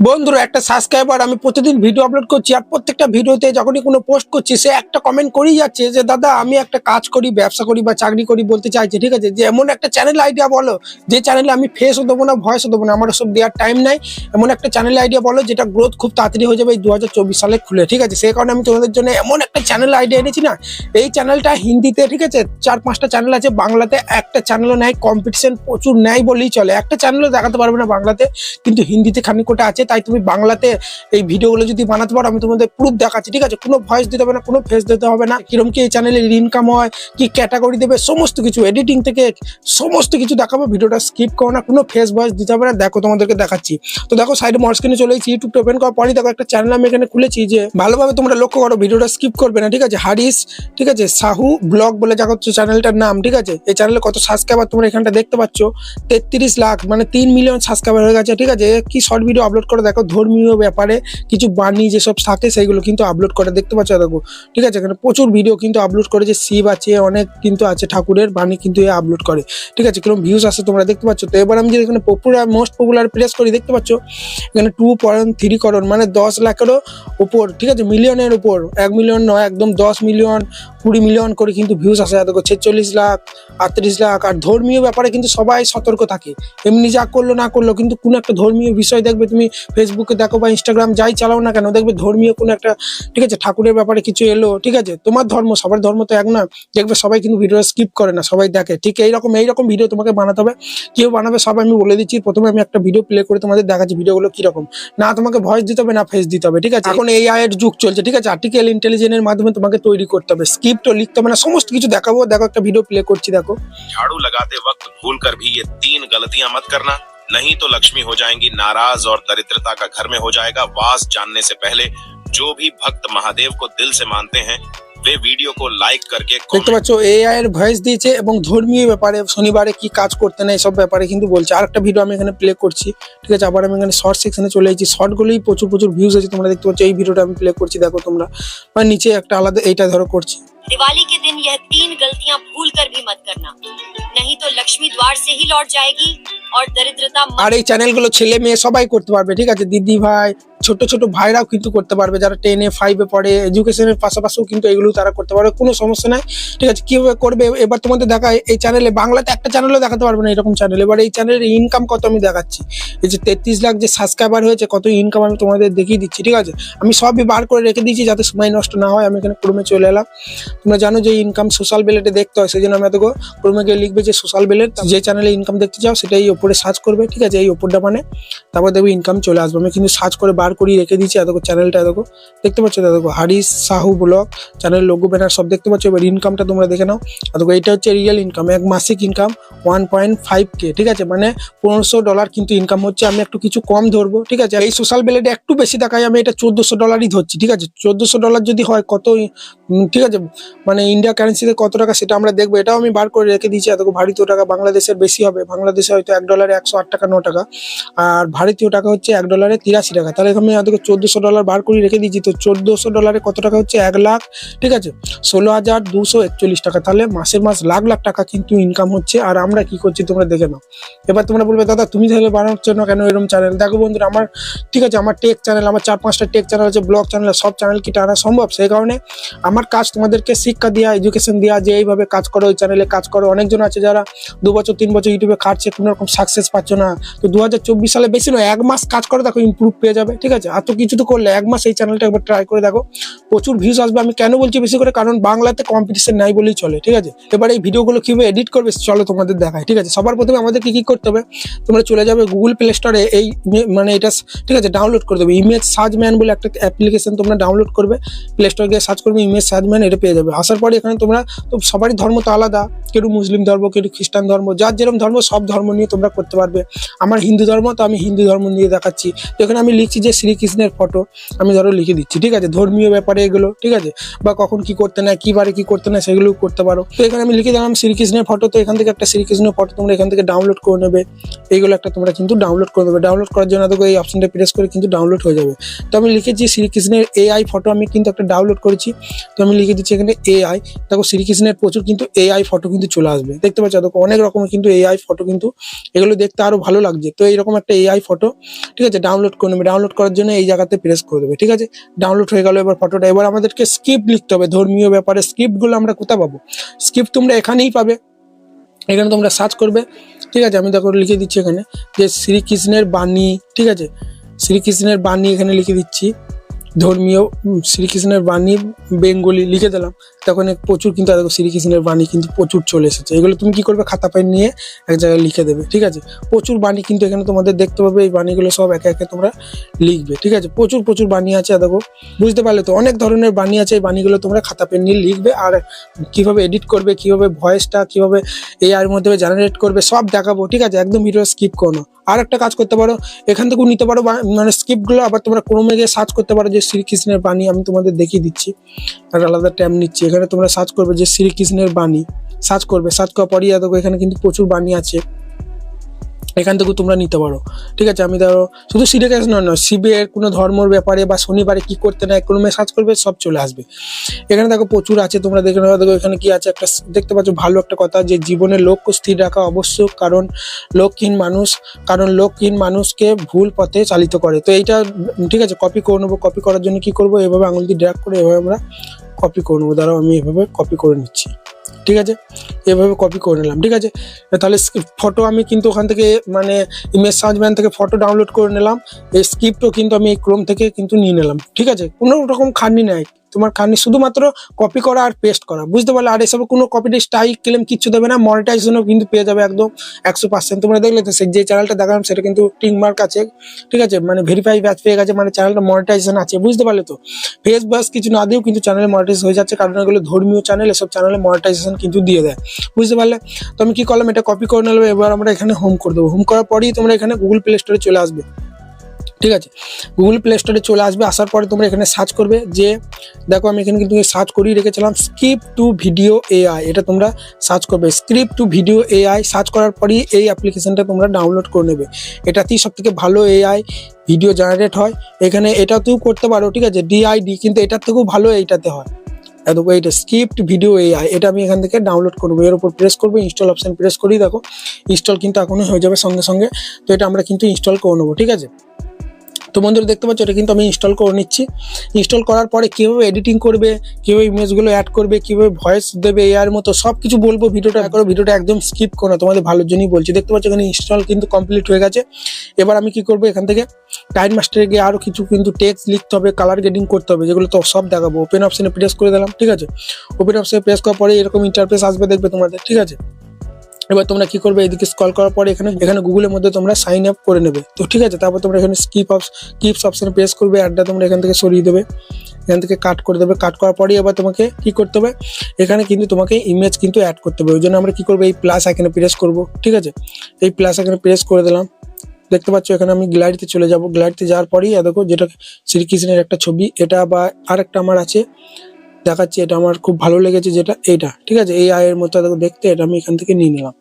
বন্ধুরা, একটা সাবস্ক্রাইবার আমি প্রতিদিন ভিডিও আপলোড করছি আর প্রত্যেকটা ভিডিওতে যখনই কোনো পোস্ট করছি, সে একটা কমেন্ট করেই যাচ্ছে যে, দাদা, আমি একটা কাজ করি, ব্যবসা করি বা চাকরি করি বলতে চাইছে, ঠিক আছে? যে এমন একটা চ্যানেল আইডিয়া বলো, যে চ্যানেলে আমি ফেসও দেবো না ভয়েসও দেবো না, আমার সব দেওয়ার টাইম নাই। এমন একটা চ্যানেল আইডিয়া বলো, যেটা গ্রোথ খুব তাড়াতাড়ি হয়ে যাবে এই দু হাজার চব্বিশ সালে খুলে, ঠিক আছে? সেই কারণে আমি তোমাদের জন্য এমন একটা চ্যানেল আইডিয়া এনেছি না, এই চ্যানেলটা হিন্দিতে, ঠিক আছে? চার পাঁচটা চ্যানেল আছে, বাংলাতে একটা চ্যানেলও নেয় কম্পিটিশন প্রচুর নেয় বলেই চলে। একটা চ্যানেলও দেখাতে পারবে না বাংলাতে, কিন্তু হিন্দিতে খানিকটা আছে তাই তুমি বাংলাতে এই ভিডিওগুলো যদি বানাতে পারো, আমি তোমাদের প্রুফ দেখাচ্ছি, ঠিক আছে? কোনো ভয়েস দিতে হবে না, কোনো ফেস দিতে হবে না। কিরম কি এই চ্যানেলের ইনকাম হয়, কি ক্যাটাগরি দেবে, সমস্ত কিছু এডিটিং থেকে সমস্ত কিছু দেখাবো, ভিডিওটা স্কিপ করো না, কোনো ফেস ভয়েস দিতে হবে না। দেখো, তোমাদেরকে দেখাচ্ছি। তো দেখো সাইডে মস্ক্রিনে চলে এসেছি ইউটিউবটা ওপেন করার পরই দেখো, একটা চ্যানেল আমি এখানে খুলেছি যে ভালোভাবে তোমরা লক্ষ্য করো, ভিডিওটা স্কিপ করবে না, ঠিক আছে? হারিস, ঠিক আছে? সাহু ব্লগ বলে যা হচ্ছে চ্যানেলটার নাম, ঠিক আছে? এই চ্যানেলে কত সাবস্ক্রাইবার তোমরা এখানটা দেখতে পাচ্ছ? তেত্রিশ লাখ মানে তিন মিলিয়ন সাবস্ক্রাইবার হয়ে গেছে, ঠিক আছে? কি শর্ট ভিডিও আপলোড করে দেখো, ধর্মীয় ব্যাপারে কিছু বাণী যেসব থাকে সেইগুলো কিন্তু আপলোড করে। দেখতে পাচ্ছ দেখো, ঠিক আছে? এখানে প্রচুর ভিডিও কিন্তু আপলোড করে যে শিব আছে, অনেক কিন্তু আছে, ঠাকুরের বাণী কিন্তু এ আপলোড করে, ঠিক আছে? কীরকম ভিউজ আসে তোমরা দেখতে পাচ্ছ? তো এবার আমি যদি এখানে পপুলার মোস্ট পপুলার প্লেস করি, দেখতে পাচ্ছ? এখানে টু পয়েন্ট থ্রি করোন মানে দশ লাখেরও উপর, ঠিক আছে? মিলিয়নের উপর, এক মিলিয়ন নয়, একদম দশ মিলিয়ন কুড়ি মিলিয়ন করে কিন্তু ভিউজ আসে দেখো ছেচল্লিশ লাখ আটত্রিশ লাখ। আর ধর্মীয় ব্যাপারে কিন্তু সবাই সতর্ক থাকে। এমনি যা করল না করল কিন্তু কোনো একটা ধর্মীয় বিষয় দেখবে তুমি ফেসবুকে দেখো বা ইনস্টাগ্রাম যাই চালাও না কেন দেখবে ধর্মীয় কোনো একটা ঠিক আছে ঠাকুরের ব্যাপারে কিছু এলো ঠিক আছে তোমার ধর্ম সবার ধর্ম তো এক না দেখবে সবাই কিন্তু ভিডিও স্কিপ করে না সবাই দেখে ঠিক এইরকম এইরকম ভিডিও তোমাকে বানাতে হবে। কেউ বানাবে সব আমি বলে দিচ্ছি প্রথমে আমি একটা ভিডিও প্লে করে তোমাদের দেখাচ্ছি ভিডিওগুলো কীরকম। না তোমাকে ভয়েস দিতে হবে না ফেস দিতে হবে ঠিক আছে? এখন এই আয়ের যুগ চলছে ঠিক আছে? আর্টিকেল ইন্টেলিজেন্সের মাধ্যমে তোমাকে তৈরি করতে হবে স্ক্রিপ্টও লিখতে হবে না সমস্ত কিছু দেখাবো দেখো একটা ভিডিও প্লে করছি দেখো झाड़ू लगाते वक्त भूल कर भी ये तीन गलतियां मत करना नहीं तो लक्ष्मी हो जाएंगी नाराज और दरिद्रता का घर में हो जाएगा वास जानने से पहले जो भी भक्त महादेव को दिल से मानते हैं वे वीडियो को लाइक करके দেখতে comment পাচ্ছ এআই এর ভয়েস দিয়েছে এবং ধর্মীয় ব্যাপারে শনিবারে কি কাজ করতে নেই সব ব্যাপারে কিন্তু বলছে আরেকটা ভিডিও আমি এখানে প্লে করছি ঠিক আছে আবার আমি এখানে শর্ট সেকশনে চলে এসেছি শর্টগুলোই প্রচুর প্রচুর ভিউজ আছে তোমরা দেখতে পাচ্ছ এই ভিডিওটা আমি প্লে করছি দেখো তোমরা মানে নিচে একটা আলাদা এইটা ধরো করছি दिवाली के दिन यह तीन गलतियां भूल कर भी मत करना नहीं तो लक्ष्मी द्वार से ही लौट जाएगी और दरिद्रता আর এই চ্যানেলগুলো ছেলে মেয়ে সবাই করতে পারবে ঠিক আছে দিদি ভাই ছোট ছোট ভাইরাও কিন্তু করতে পারবে, যারা টেনে ফাইভে পড়ে এডুকেশনের পাশাপাশিও কিন্তু এগুলো তারা করতে পারবে, কোনো সমস্যা নাই। ঠিক আছে, কীভাবে করবে? এবার তোমাদের দেখায় এই চ্যানেলে বাংলাতে একটা চ্যানেলও দেখাতে পারবে না এরকম চ্যানেল এবার এই চ্যানেলের ইনকাম কত আমি দেখাচ্ছি? এই যে তেত্রিশ লাখ যে সাবস্ক্রাইবার হয়েছে, কত ইনকাম আমি তোমাদের দেখিয়ে দিচ্ছি, ঠিক আছে? আমি সবই বার করে রেখে দিয়েছি যাতে সময় নষ্ট না হয়, আমি এখানে ক্রমে চলে এলাম। তোমরা জানো যে ইনকাম সোশ্যাল বেলেটে দেখতে হয় সেই জন্য আমি এতগো ক্রমে গিয়ে লিখবে যে সোশ্যাল বেলেট যে চ্যানেলে ইনকাম দেখতে চাও সেটা এই ওপরে সার্চ করবে, ঠিক আছে? এই ওপরটা মানে তারপর দেখবে ইনকাম চলে আসবে। আমি কিন্তু সার্চ করে বার করিয়ে রেখে দিয়েছি, এতগো চ্যানেলটা এতগো। দেখতে পাচ্ছ দেখো Haris Sahu blog channel logo banner সব দেখতে পাচ্ছ, এবার ইনকামটা তোমরা দেখে নাও। দেখো এটা হচ্ছে রিয়েল ইনকাম এক মাসিক income one point five K ঠিক আছে? মানে পনেরোশো ডলার কিন্তু ইনকাম হচ্ছে, আমি একটু কিছু কম ধরবো, ঠিক আছে? এই সোশ্যাল বেলেটে একটু বেশি দেখাই, আমি এটা চোদ্দোশো ডলারই ধরছি, ঠিক আছে? চোদ্দোশো ডলার যদি হয়, কত ঠিক আছে? মানে ইন্ডিয়া কারেন্সিতে কত টাকা সেটা আমরা দেখব, এটাও আমি বার করে রেখে দিয়েছি এত ভারতীয় টাকা বাংলাদেশের বেশি হবে। বাংলাদেশে হয়তো এক ডলারে একশো আট টাকা, ন টাকা। আর ভারতীয় টাকা হচ্ছে এক ডলারে তিরাশি টাকা। তাহলে আমি এত চোদ্দোশো ডলার বার করে রেখে দিয়েছি। তো চোদ্দোশো ডলারে কত টাকা হচ্ছে? এক লাখ, ঠিক আছে? ষোলো হাজার দুশো একচল্লিশ টাকা। তাহলে মাসের মাস লাখ লাখ টাকা কিন্তু ইনকাম হচ্ছে। আর আমরা কি করছি তোমরা দেখে নাও। এবার তোমরা বলবে, দাদা, তুমি তাহলে বানাচ্ছ না কেন এরকম চ্যানেল দেখো বন্ধুরা, আমার, ঠিক আছে, আমার টেক চ্যানেল আমার চার পাঁচটা টেক চ্যানেল আছে ব্লগ চ্যানেল সব চ্যানেল কি টানা সম্ভব? সেই কারণে আমার কাজ তোমাদেরকে শিক্ষা দেওয়া এডুকেশন দেওয়া যে এইভাবে কাজ করো ওই চ্যানেলে কাজ করো। অনেকজন আছে যারা দু বছর, তিন বছর ইউটিউবে খাটছে কোনো রকম সাকসেস পাচ্ছ না। তো দু হাজার চব্বিশ সালে বেশি নয়, এক মাস কাজ করো দেখো ইমপ্রুভ পেয়ে যাবে ঠিক আছে? এত কিছু তো করলে, এক মাস এই চ্যানেলটা একবার ট্রাই করে দেখো। প্রচুর ভিউজ আসবে, আমি কেন বলছি বেশি করে? কারণ বাংলাতে কম্পিটিশন নাই বলেই চলে, ঠিক আছে? এবার এই ভিডিওগুলো কীভাবে এডিট করবে, চলো তোমাদের দেখায় ঠিক আছে? সবার প্রথমে আমাদের কি কি করতে হবে, তোমরা চলে যাবে গুগল প্লে স্টোরে এই মানে এটা, ঠিক আছে? ডাউনলোড করে দেবে। ইমেজ সার্চ ম্যান বলে একটা অ্যাপ্লিকেশন তোমরা ডাউনলোড করবে প্লে স্টোরে গিয়ে সার্চ করবে ইমেজ সার্চ ম্যান এটা পেয়ে যাবে। আসার পরে এখানে তোমরা, তো সবারই ধর্ম তো আলাদা কেউ মুসলিম ধর্ম কেউ খ্রিস্টান ধর্ম, যার যেরকম ধর্ম, সব ধর্ম নিয়ে তোমরা করতে পারবে। আমার হিন্দু ধর্ম, তো আমি হিন্দু ধর্ম নিয়ে দেখাচ্ছি। তো এখানে আমি লিখছি যে শ্রীকৃষ্ণের ফটো আমি ধরো লিখে দিচ্ছি, ঠিক আছে? ধর্মীয় ব্যাপারে এগুলো, ঠিক আছে? বা কখন কি করতে নেয়, কি বারে কি করতে নেয়, সেগুলো করতে পারো। তো এখানে আমি লিখে দিলাম শ্রীকৃষ্ণের ফটো তো এখান থেকে একটা শ্রীকৃষ্ণের ফটো তোমরা এখান থেকে ডাউনলোড করে নেবে। এইগুলো একটা তোমরা কিন্তু ডাউনলোড করে দেবে ডাউনলোড করার জন্য দেখো এই অপশনটা প্রেস করে কিন্তু ডাউনলোড হয়ে যাবে। তো আমি লিখেছি শ্রীকৃষ্ণের এআই ফটো আমি কিন্তু একটা ডাউনলোড করেছি। তো আমি লিখে দিচ্ছি এখানে এআই দেখো শ্রীকৃষ্ণের প্রচুর কিন্তু এআই ফটো কিন্তু চলে আসবে। দেখতে পাচ্ছ? দেখো অনেক রকমের কিন্তু এআই ফটো কিন্তু এগুলো দেখতে আরও ভালো লাগছে। তো এইরকম একটা এআই ফটো ঠিক আছে? ডাউনলোড করে নেবে। ডাউনলোড করার জন্য এই জায়গাতে প্রেস করে দেবে, ঠিক আছে? ডাউনলোড হয়ে গেল এবার ফটোটা এবার আমাদেরকে স্ক্রিপ্ট লিখতে হবে, ধর্মীয় ব্যাপারে স্ক্রিপ্টগুলো আমরা কোথায় পাবো? স্ক্রিপ্ট তোমরা এখানেই পাবে। এখানে তোমরা সার্চ করবে, ঠিক আছে? আমি দেখো লিখে দিচ্ছি এখানে যে শ্রীকৃষ্ণের বাণী, ঠিক আছে? শ্রীকৃষ্ণের বাণী এখানে লিখে দিচ্ছি। ধর্মীয় শ্রীকৃষ্ণের বাণী বেঙ্গলি লিখে দিলাম। তখন প্রচুর কিন্তু, দেখো শ্রীকৃষ্ণের বাণী কিন্তু প্রচুর চলে এসেছে। এগুলো তুমি কি করবে? খাতা পেন নিয়ে এক জায়গায় লিখে দেবে, ঠিক আছে? প্রচুর বাণী কিন্তু এখানে তোমাদের দেখতে পাবে, এই বাণীগুলো সব একে একে তোমরা লিখবে, ঠিক আছে? প্রচুর প্রচুর বাণী আছে, দেখো। বুঝতে পারলে তো, অনেক ধরনের বাণী আছে, এই বাণীগুলো তোমরা খাতা পেন নিয়ে লিখবে, আর কীভাবে এডিট করবে, কীভাবে ভয়েসটা কীভাবে এআই আর মধ্যে জেনারেট করবে, সব দেখাবো, ঠিক আছে? একদম ভিডিও স্কিপ করো আর একটা কাজ করতে পারো, এখান থেকেও নিতে পারো মানে স্ক্রিপ্টগুলো আবার তোমরা ক্রমে গিয়ে সার্চ করতে পারো যে শ্রীকৃষ্ণের বাণী আমি তোমাদের দেখিয়ে দিচ্ছি। আর আলাদা ট্যাব নিচ্ছি। এখানে তোমরা সার্চ করবে যে শ্রীকৃষ্ণের বাণী। সার্চ করবে। সার্চ করার পরই এখানে কিন্তু প্রচুর বাণী আছে। এখান থেকেও তোমরা নিতে পারো। ঠিক আছে, আমি ধরো, শুধু শ্রীকৃষ্ণ নয় নয় শিবের কোনো ধর্মর ব্যাপারে বা শনিবারে কি করতে নেয়, কোনো সার্চ করবে, সব চলে আসবে। এখানে দেখো প্রচুর আছে, তোমরা দেখে নেবে, দেখো এখানে কি আছে, একটা দেখতে পাচ্ছ, ভালো একটা কথা যে জীবনে লক্ষ্য স্থির রাখা আবশ্যক কারণ লক্ষ্যহীন মানুষ, কারণ লক্ষ্যহীন মানুষকে ভুল পথে চালিত করে। তো এইটা, ঠিক আছে কপি করে নেব কপি করার জন্য কি করব, এভাবে আঙুল দিয়ে ড্র্যাগ করে এভাবে আমরা কপি করে নেব। দাঁড়াও, আমি এভাবে কপি করে নিচ্ছি। ঠিক আছে? এভাবে কপি করে নিলাম, ঠিক আছে? তাহলে ফটো আমি কিন্তু ওখান থেকে মানে ইমেজ সার্চ ব্যান থেকে ফটো ডাউনলোড করে নিলাম। এই স্ক্রিপ্টও কিন্তু আমি এই ক্রোম থেকে কিন্তু নিয়ে নিলাম, ঠিক আছে? কোনো রকম খাটনি নেই। তোমার খাটনি শুধুমাত্র কপি করা আর পেস্ট করা। বুঝতে পারলে? আর এসবে কোনো কপি স্টাইল ক্লেম কিচ্ছু দেবে না মনিটাইজেশনও কিন্তু পেয়ে যাবে একদম একশো পার্সেন্ট তোমরা দেখলে তো যে চ্যানেলটা দেখালাম, সেটা কিন্তু টিক মার্ক আছে, ঠিক আছে? মানে ভেরিফাই ব্যাচ পেয়ে গেছে মানে চ্যানেলটা মনিটাইজেশন আছে, বুঝতে পারলে তো? ফেস ব্যাস কিছু না দিয়েও কিন্তু চ্যানেলে মনিটাইজ হয়ে যাচ্ছে, কারণ এগুলো ধর্মীয় চ্যানেল এসব চ্যানেলে মনিটাইজেশন কিন্তু দিয়ে দেয়। বুঝতে পারলে? তো আমি কি করলাম এটা কপি করে নিলাম, এবার আমরা এখানে হোম করে দেবো। হোম করার পরেই তোমরা এখানে গুগল প্লে স্টোরে চলে আসবে। ঠিক আছে? গুগল প্লে স্টোরে চলে আসবে, আসার পরে তোমরা এখানে সার্চ করবে যে, দেখো আমি এখানে কিন্তু সার্চ করেই রেখেছিলাম স্ক্রিপ টু ভিডিও এআই এটা তোমরা সার্চ করবে। Script to video AI search করার পরেই এই অ্যাপ্লিকেশনটা তোমরা ডাউনলোড করে নেবে। এটাতেই সব থেকে ভালো এআই ভিডিও জেনারেট হয়। এখানে এটাতেও করতে পারো, ঠিক আছে? ডিআইডি কিন্তু এটার থেকেও ভালো এইটাতে হয়। দেখো এইটা স্ক্রিপ্ট ভিডিও এআই এটা আমি এখান থেকে ডাউনলোড করব। এর উপর প্রেস করব ইনস্টল অপশন প্রেস করেই দেখো। ইনস্টল কিন্তু এখনই হয়ে যাবে সঙ্গে সঙ্গে। তো এটা আমরা কিন্তু ইনস্টল করে নেব, ঠিক আছে? তো বন্ধুরা দেখতে পাচ্ছ, এটা কিন্তু আমি ইনস্টল করে নিচ্ছি। ইনস্টল করার পরে কীভাবে এডিটিং করবে, কীভাবে ইমেজগুলো অ্যাড করবে, কীভাবে ভয়েস দেবে এআর মতো সব কিছু বলব ভিডিওটা। করো, ভিডিওটা একদম স্কিপ করো তোমাদের ভালোর জন্যই বলছি। দেখতে পাচ্ছ, এখানে ইনস্টল কিন্তু কমপ্লিট হয়ে গেছে। এবার আমি কি করব, এখান থেকে টাইম মাস্টারে গিয়ে আরও কিছু কিন্তু টেক্সট লিখতে হবে কালার গ্রেডিং করতে হবে, যেগুলো তো সব দেখাবো। ওপেন অপশানে প্রেস করে দিলাম, ঠিক আছে? ওপেন অপশানে প্রেস করার পরে এরকম ইন্টারফেস আসবে, দেখবে তোমাদের, ঠিক আছে? এবার তোমরা কি করবে? এদিকে স্কল করার পরে এখানে এখানে গুগলের মধ্যে তোমরা সাইন আপ করে নেবে। তো ঠিক আছে, তারপর তোমরা এখানে স্কিপ অপস কিপস অপশানে প্রেস করবে অ্যাডটা তোমরা এখান থেকে সরিয়ে দেবে। এখান থেকে কাট করে দেবে। কাট করার পরেই এবার তোমাকে কি করতে হবে? এখানে কিন্তু তোমাকে ইমেজ কিন্তু অ্যাড করতে হবে। ওই জন্য আমরা কি করব? এই প্লাস এখানে প্রেস করব। ঠিক আছে? এই প্লাস এখানে প্রেস করে দিলাম। দেখতে পাচ্ছ, এখানে আমি গ্যালারিতে চলে যাব। গ্যালারিতে যাওয়ার পরেই দেখো, যেটা শ্রীকৃষ্ণের একটা ছবি, এটা বা আরেকটা আমার আছে। দেখাচ্ছি, এটা আমার খুব ভালো লেগেছে যেটা এটা ঠিক আছে? এই আয়ের মতো দেখতে এটা আমি এখান থেকে নিয়ে নিলাম।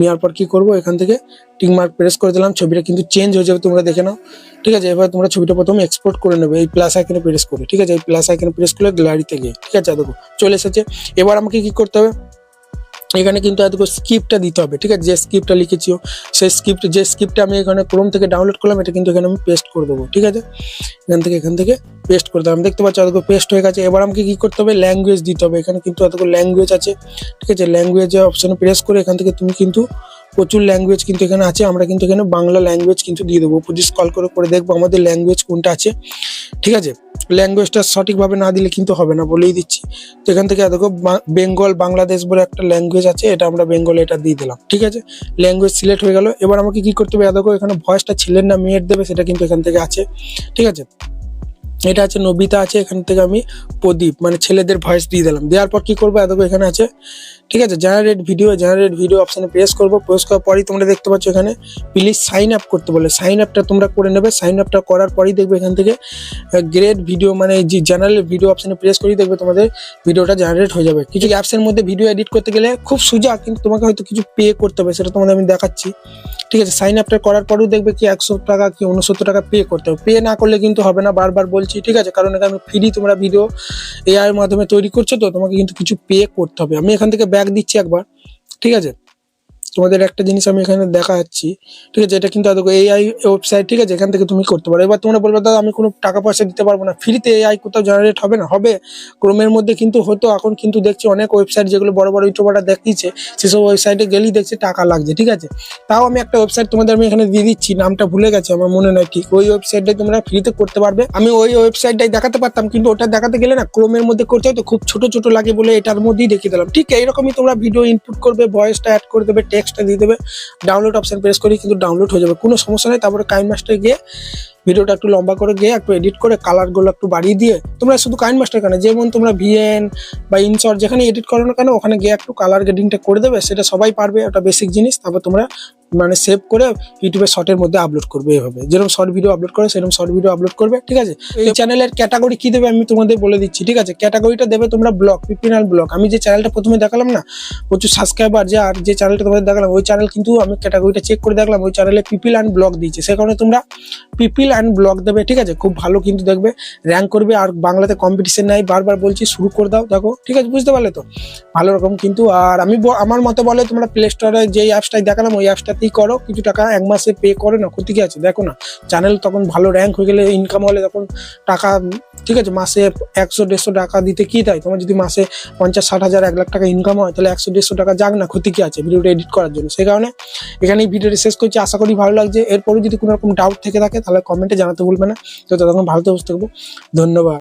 নেওয়ার পর কি করব? এখান থেকে টিকমার্ক প্রেস করে দিলাম, ছবিটা কিন্তু চেঞ্জ হয়ে যাবে, তোমরা দেখে নাও। ঠিক আছে? এবার তোমরা ছবিটা প্রথমে এক্সপোর্ট করে নেবে, এই প্লাস আইকনে প্রেস করে। ঠিক আছে? এই প্লাস আইকনে প্রেস করলে গ্যালারিতে গিয়ে, ঠিক আছে? দেখো, চলে এসেছে। এবার আমাকে কি করতে হবে? এখানে কিন্তু এতটুকু স্ক্রিপ্টটা দিতে হবে, ঠিক আছে? যে স্ক্রিপ্টটা লিখেছিও, সেই স্ক্রিপ্ট, যে স্ক্রিপ্টটা আমি এখানে ক্রোম থেকে ডাউনলোড করলাম, এটা কিন্তু এখানে আমি পেস্ট করে দেবো, ঠিক আছে? এখান থেকে এখান থেকে পেস্ট করে দিলাম দেখতে পাচ্ছি এতটুকু পেস্ট হয়ে গেছে। এবার আমাকে কী করতে হবে? ল্যাঙ্গুয়েজ দিতে হবে। এখানে কিন্তু এতটুকু ল্যাঙ্গুয়েজ আছে, ঠিক আছে? ল্যাঙ্গুয়েজে অপশনে প্রেস করে এখান থেকে তুমি কিন্তু প্রচুর ল্যাঙ্গুয়েজ কিন্তু এখানে আছে। আমরা কিন্তু এখানে বাংলা ল্যাঙ্গুয়েজ কিন্তু দিয়ে দেবো। উপর কল করে করে দেখব আমাদের ল্যাঙ্গুয়েজ কোনটা আছে, ঠিক আছে? ল্যাঙ্গুয়েজটা সঠিকভাবে না দিলে কিন্তু হবে না বলেই দিচ্ছি। তো এখান থেকে দেখো বেঙ্গল বাংলাদেশ বলে একটা ল্যাঙ্গুয়েজ আছে, এটা আমরা বেঙ্গলে এটা দিয়ে দিলাম, ঠিক আছে? ল্যাঙ্গুয়েজ সিলেক্ট হয়ে গেল। এবার আমাকে কি করতে হবে? দেখো, এখানে ভয়েসটা ছেলের না মেয়ের দেবে, সেটা কিন্তু এখান থেকে আছে, ঠিক আছে? এটা আছে নবিতা, আছে এখান থেকে আমি প্রদীপ মানে ছেলেদের ভয়েস দিয়ে দিলাম। দেওয়ার পর কি করব? দেখো, এখানে আছে ঠিক আছে জেনারেট ভিডিও জেনারেট ভিডিও অপশানে প্রেস করব। প্রেস করার পরই তোমরা দেখতে পাচ্ছ এখানে প্লিজ সাইন আপ করতে বলে। সাইন আপটা তোমরা করে নেবে। সাইন আপটা করার পরই দেখবে এখান থেকে গ্রেট ভিডিও মানে যে জেনারেল ভিডিও অপশানে প্রেস করেই দেখবে তোমাদের ভিডিওটা জেনারেট হয়ে যাবে। কিছু অ্যাপসের মধ্যে ভিডিও এডিট করতে গেলে খুব সোজা, কিন্তু তোমাকে হয়তো কিছু পে করতে হবে, সেটা তোমাদের আমি দেখাচ্ছি। ঠিক আছে সাইন আপটা করার পরেও দেখবে কি একশো টাকা কি উনসত্তর টাকা পে করতে হবে। পে না করলে কিন্তু হবে না, বারবার বলছি, ঠিক আছে? কারণ এখানে ফ্রি তোমরা ভিডিও এআই মাধ্যমে তৈরি করছ তো, তোমাকে কিন্তু কিছু পে করতে হবে। আমি এখান থেকে ব্যাগ দিচ্ছি একবার, ঠিক আছে? তোমাদের একটা জিনিস আমি এখানে দেখা যাচ্ছি ঠিক আছে? এটা কিন্তু এআই ওয়েবসাইট ঠিক আছে? এখান থেকে তুমি করতে পারো। এবার তোমরা বলবে, দাদা, আমি কোনো টাকা পয়সা দিতে পারব না। ফ্রিতে এআই কোথাও জেনারেট হবে না? হবে। ক্রোমের মধ্যে কিন্তু হতো এখন কিন্তু দেখছি অনেক ওয়েবসাইট যেগুলো বড় বড় ইউটিউবাররা দেখিয়েছে, সেসব ওয়েবসাইটে গেলেই দেখছি টাকা লাগছে, ঠিক আছে? তাও আমি একটা ওয়েবসাইট তোমাদের আমি এখানে দিয়ে দিচ্ছি, নামটা ভুলে গেছে আমার মনে নয় ঠিক। ওই ওয়েবসাইটটাই তোমরা ফ্রিতে করতে পারবে। আমি ওই ওয়েবসাইটটাই দেখাতে পারতাম, কিন্তু ওটা দেখাতে গেলে না ক্রোমের মধ্যে করতে হয় তো খুব ছোট ছোট লাগে বলে এটার মধ্যেই দেখিয়ে দিলাম। ঠিক এইরকমই তোমরা ভিডিও ইনপুট করবে ভয়েসটা অ্যাড করে দেবে টেক্সটটা দিয়ে দেবে। ডাউনলোড অপশান প্রেস করি কিন্তু ডাউনলোড হয়ে যাবে। কোনো সমস্যা নেই। তারপরে কাইন মাস্টারে গিয়ে ভিডিওটা একটু লম্বা করে গিয়ে একটু এডিট করে কালারগুলো একটু বাড়িয়ে দিয়ে তোমরা শুধু কাইন মাস্টার কেন যেমন তোমরা ভিএন বা ইনশর্ট যেখানে এডিট করো না কেন ওখানে গিয়ে একটু কালার গ্রেডিংটা করে দেবে সেটা সবাই পারবে ওটা বেসিক জিনিস তারপর তোমরা মানে সেভ করে ইউটিউবে শর্টের মধ্যে আপলোড করবে এভাবে। যেরকম শর্ট ভিডিও আপলোড করে সেরকম শর্ট ভিডিও আপলোড করবে ঠিক আছে? এই চ্যানেলের ক্যাটাগরি কি দেবে আমি তোমাদের বলে দিচ্ছি ঠিক আছে? ক্যাটাগরিটা দেবে তোমরা ব্লগ পিপিনাল ব্লগ আমি যে চ্যানেলটা প্রথমে দেখালাম না প্রচুর সাবস্ক্রাইবার যে আর যে চ্যানেলটা তোমাদের দেখালাম ওই চ্যানেল কিন্তু আমি ক্যাটাগরিটা চেক করে দেখলাম ওই চ্যানেলে পিপিল অ্যান্ড ব্লগ দিয়েছে। সে কারণে তোমরা পিপিল অ্যান্ড ব্লগ দেবে, ঠিক আছে? খুব ভালো কিন্তু দেখবে র্যাঙ্ক করবে, আর বাংলাতে কম্পিটিশন নাই, বারবার বলছি শুরু করে দাও, দেখো, ঠিক আছে? বুঝতে পারলে তো? ভালো রকম কিন্তু, আর আমি আমার মতে বলে তোমরা প্লে স্টোরে যেই অ্যাপসটাই দেখালাম, ওই অ্যাপসটাতেই করো, কিছু টাকা এক মাসে পে করো না ক্ষতি কি আছে? দেখো না চ্যানেল তখন ভালো র্যাঙ্ক হয়ে গেলে ইনকাম হলে তখন টাকা, ঠিক আছে? মাসে একশো, দেড়শো টাকা দিতে কি দেয়? তোমার যদি মাসে পঞ্চাশ, ষাট হাজার, এক লাখ টাকা ইনকাম হয়, তাহলে একশো, দেড়শো টাকা যাক না, ক্ষতি কি আছে ভিডিওটা এডিট করার জন্য। সেই কারণে এখানেই ভিডিওটা শেষ করছি, আশা করি ভালো লাগছে। এরপরে যদি কোনো রকম ডাউট থেকে থাকে, তাহলে কমেন্টে জানাতে ভুলবে না। তো ততক্ষণ ভালো তো বুঝতে ধন্যবাদ।